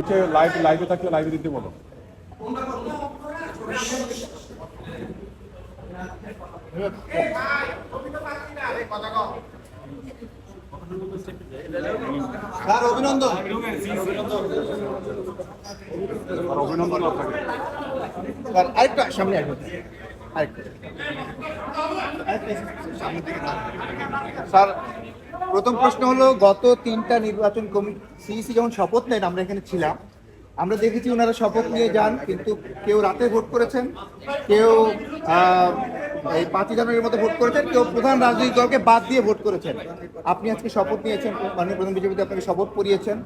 হচ্ছে লাইভ লাইভে থাকলে লাইভে দিতে বলো। অভিনন্দন। আর অভিনন্দন আরেকটা সামনে আরেকটা স্যার, প্রথম প্রশ্ন হলো, গত তিনটা নির্বাচন কমিটি, সিইসি যখন শপথ নেন আমরা এখানে ছিলাম, আমরা দেখেছি ওনারা শপথ নিয়ে যান, কিন্তু কেউ রাতে ভোট করেছেন, কেউ এই পাঁচই জানুয়ারির মতো ভোট করেছেন, কেউ প্রধান রাজনৈতিক দলকে বাদ দিয়ে ভোট করেছেন। আপনি আজকে শপথ নিয়েছেন, মাননীয় প্রধান বিজেপিতে আপনাকে শপথ পড়িয়েছেন।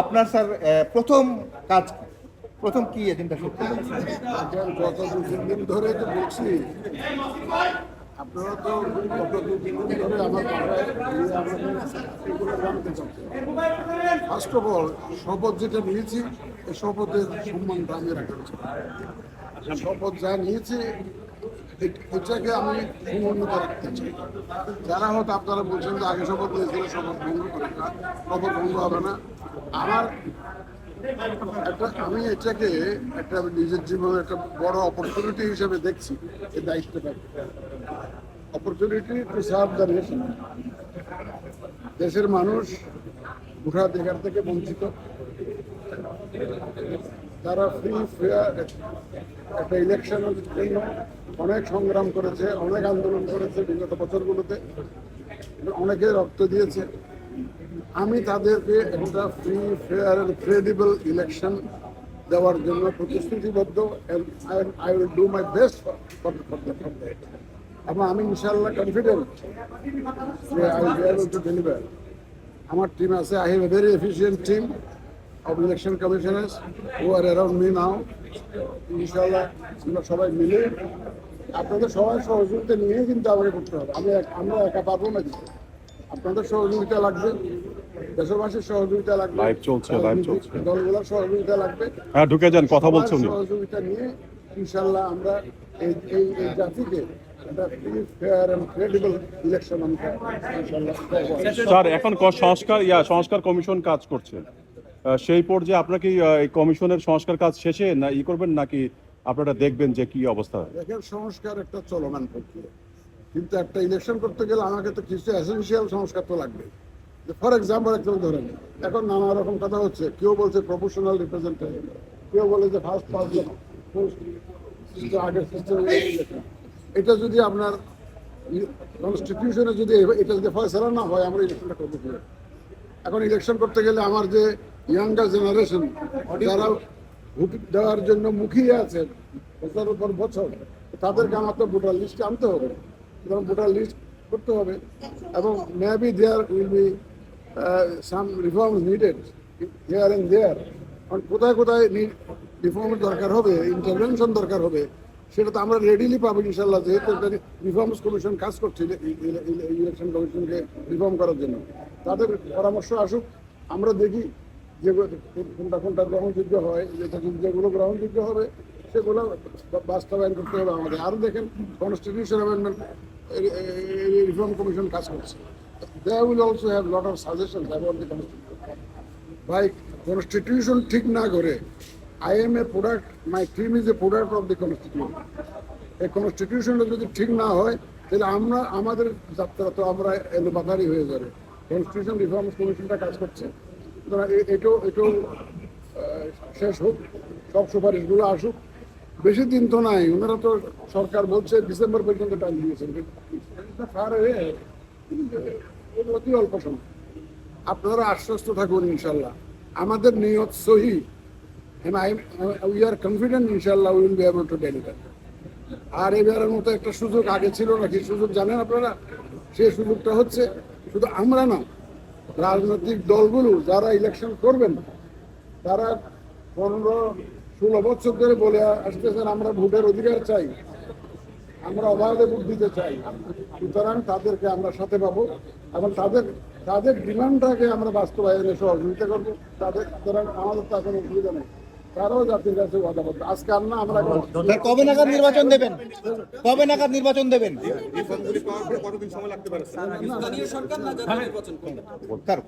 আপনার, স্যার প্রথম কাজ? প্রথম কি এজেন্ডা সত্যি গত দু তিন দিন ধরে তো বলছি, আপনারা তো দিন ধরে আমার জানতে ফার্স্ট অফ অল শপথ যেটা নিয়েছি, এই শপথের সম্মানটা আমি রাখতে শপথ যা নিয়েছি এটাকে আমি সমুন্নত রাখতে চাই। যারা হয়তো আপনারা বলছেন যে আগে শপথ নিয়েছিল, শপথ ভঙ্গ করে না, শপথ ভঙ্গ হবে না। আমার একটা আমি এটাকে একটা নিজের জীবনে একটা বড় অপরচুনিটি হিসেবে দেখছি এই দায়িত্বটা। Opportunity to serve the nation দেশের মানুষ ভোটাধিকার থেকে বঞ্চিত। তারা ফ্রি ফেয়ার একটা ইলেকশনের জন্য অনেক সংগ্রাম করেছে, অনেক আন্দোলন করেছে বিগত বছরগুলোতে। অনেকে রক্ত দিয়েছে। আমি তাদেরকে একটা free fair and credible election দেওয়ার জন্য প্রতিশ্রুতিবদ্ধ I will do my best এবং আমি ইনশাল্লাহ কনফিডেন্ট টু আমার টিম আছে I have a very efficient team of election commissioners who are around me now ইনশাল্লাহ আমরা সবাই মিলে আপনাদের সবাই সহযোগিতা নিয়ে কিন্তু আমাকে করতে হবে। আমি আমরা একা পারব না কিন্তু। আপনাদের সহযোগিতা লাগবে। দেশবাসীর সহযোগিতা লাগবে। Live চলছে, live চলছে। দলগুলোর সহযোগিতা লাগবে। হ্যাঁ ঢুকে যান কথা সহযোগিতা নিয়ে ইনশাল্লাহ আমরা এই এই জাতিকে। স্যার এখন সংস্কার ইয়া সংস্কার কমিশন কাজ করছে। সেই পর্যায়ে আপনার কি এই কমিশনের সংস্কার কাজ শেষে না ই করবেন নাকি আপনারা দেখবেন যে কি অবস্থা? দেখেন সংস্কার একটা চলমান প্রক্রিয়া। কিন্তু একটা ইলেকশন করতে গেলে আমাকে তো কিছু এসেন্সিয়াল সংস্কার তো লাগবে ফর এক্সাম্পল একদম ধরেন, এখন নানা রকম কথা হচ্ছে, কেউ বলছে প্রফেশনাল রিপ্রেজেন্টেটিভ কেউ বলে যে ফার্স্ট পাস আগের সিস্টেম এটা যদি আপনার কনস্টিটিউশনে যদি এটা যদি ফয়সলা না হয়, আমরা ইলেকশনটা করব কি করে? এখন ইলেকশন করতে গেলে আমার যে ইয়াঙ্গার জেনারেশন যারা ভোট দেওয়ার জন্য মুখিয়ে আছে বছরের পর বছর, তাদেরকে আমার তো ভোটার লিস্টে আনতে হবে ভোটার লিস্ট করতে হবে এবং maybe there will be some reforms needed here and there কোথায় কোথায় রিফর্মের দরকার হবে ইন্টারভেনশন দরকার হবে, সেটা তো আমরা রেডিলি পাবো ইনশাল্লাহ যেহেতু রিফর্মস কমিশন কাজ করছে ইলেকশন কমিশনকে রিফর্ম করার জন্য। তাদের পরামর্শ আসুক, আমরা দেখি যে কোনটা কোনটা গ্রহণযোগ্য হয় যেগুলো গ্রহণযোগ্য হবে, সেগুলো বাস্তবায়ন করতে হবে আমাদের। আরও দেখেন কনস্টিটিউশন অ্যামেন্ডমেন্ট রিফর্ম কমিশন কাজ করছে। They will also have lot of suggestion about the constitution ভাই কনস্টিটিউশন ঠিক না করে I am a product my team is a product of the constitution এই কনস্টিটিউশনটা যদি ঠিক না হয়, তাহলে আমরা, আমাদের যাত্রা তো আমরা এলোপাতারি হয়ে যাবে। কনস্টিটিউশন রিফর্মস কমিশনটা কাজ করছে। সুতরাং এটাও এটাও শেষ হোক, সব সুপারিশগুলো আসুক। বেশি দিন তো নাই, ওনারা তো সরকার বলছে, ডিসেম্বর পর্যন্ত টাইম দিয়েছেন। ফার অতি অল্প সময়। আপনারা আশ্বস্ত থাকুন ইনশাল্লাহ আমাদের নিয়ত সহি and I, we are confident inshallah we will be. আর এবারের মতো একটা সুযোগ আগে ছিল নাকি সুযোগ জানেন আপনারা? সেই সুযোগটা হচ্ছে শুধু আমরা না রাজনৈতিক দলগুলো যারা ইলেকশন করবেন তারা পনেরো ষোলো বছর ধরে বলে আসতেছেন আমরা ভোটের অধিকার চাই আমরা অবাধে ভোট দিতে চাই। সুতরাং তাদেরকে আমরা সাথে পাবো। এবং তাদের তাদের ডিমান্ডটাকে আমরা বাস্তবায়নে সহযোগিতা করব। তাদের আমাদের তো এখন অসুবিধা নেই। তারাও জাতির কাছে ওয়াদাবদ্ধ আজকে আর না আমরা কবে নাগাদ নির্বাচন দেবেন? কবে নাগাদ নির্বাচন দেবেন? স্যার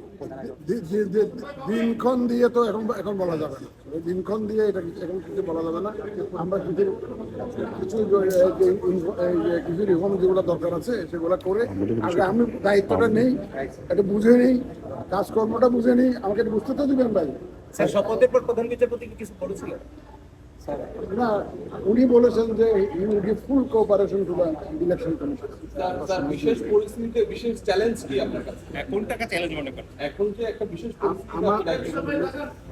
দি- দি- দি- দিনক্ষণ দিয়ে তো এখন এখন বলা যাবে না। দিনক্ষণ দিয়ে এটা এখন কিছু বলা যাবে না। আমরা কিছু কিছু কিছু রিফর্ম যেগুলো দরকার আছে সেগুলো করে আগে আমি দায়িত্বটা নেই এটা বুঝে নেই কাজকর্মটা বুঝে নেই। আমাকে বুঝতে তো দিবেন ভাই। স্যার শপথের পর প্রধান বিচারপতি কি কিছু বলেছিলেন? না উনি বলেছেন যে you give full cooperation to the election commission sir বিশেষ পরিস্থিতিতে বিশেষ চ্যালেঞ্জ কি আপনার কাছে? এখন টাকা চ্যালেঞ্জ মনে করেন। এখন যে একটা বিশেষ পরিস্থিতি।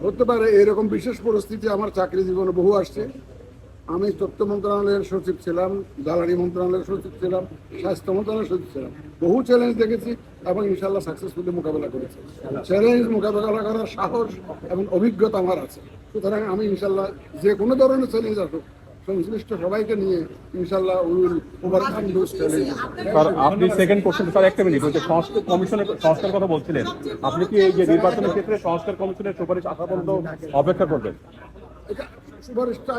হতে পারে এরকম বিশেষ পরিস্থিতি আমার চাকরি জীবনে বহু আসছে। আমি তথ্য মন্ত্রণালয়ের সচিব ছিলাম, জ্বালানি মন্ত্রণালয়ের সচিব ছিলাম, স্বাস্থ্য মন্ত্রণালয়ের সচিব ছিলাম। বহু চ্যালেঞ্জ দেখেছি এবং ইনশাল্লাহ সাকসেসফুলি মোকাবেলা করেছি। চ্যালেঞ্জ মোকাবেলা করার সাহস এবং অভিজ্ঞতা আমার আছে। সুতরাং আমি ইনশাল্লাহ যে কোনো ধরনের চ্যালেঞ্জ আসুক, সংশ্লিষ্ট সবাইকে নিয়ে ইনশাল্লাহ আপনি সেকেন্ড কমিশনের কথা বলছিলেন, আপনি কি এই যে নির্বাচনের ক্ষেত্রে কমিশনের অপেক্ষা করবেন?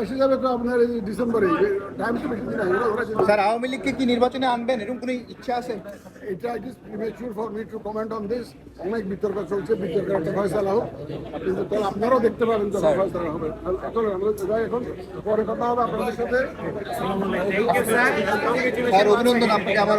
এসে যাবে তো আপনার এই ডিসেম্বরে টাইম তো বেশি নাই, স্যার আওয়ামী লীগকে কি নির্বাচনে আনবেন? এরকম কোনো ইচ্ছা আছে? এটা it is premature for me to comment on this অনেক বিতর্ক চলছে বিতর্কের একটা ফয়সালা হোক। কিন্তু তাহলে আপনারাও দেখতে পাবেন যখন ফয়সালা হবে। এখন আমরা যাই এখন। পরে কথা হবে আপনাদের সাথে। স্যার অভিনন্দন আপনাকে আবার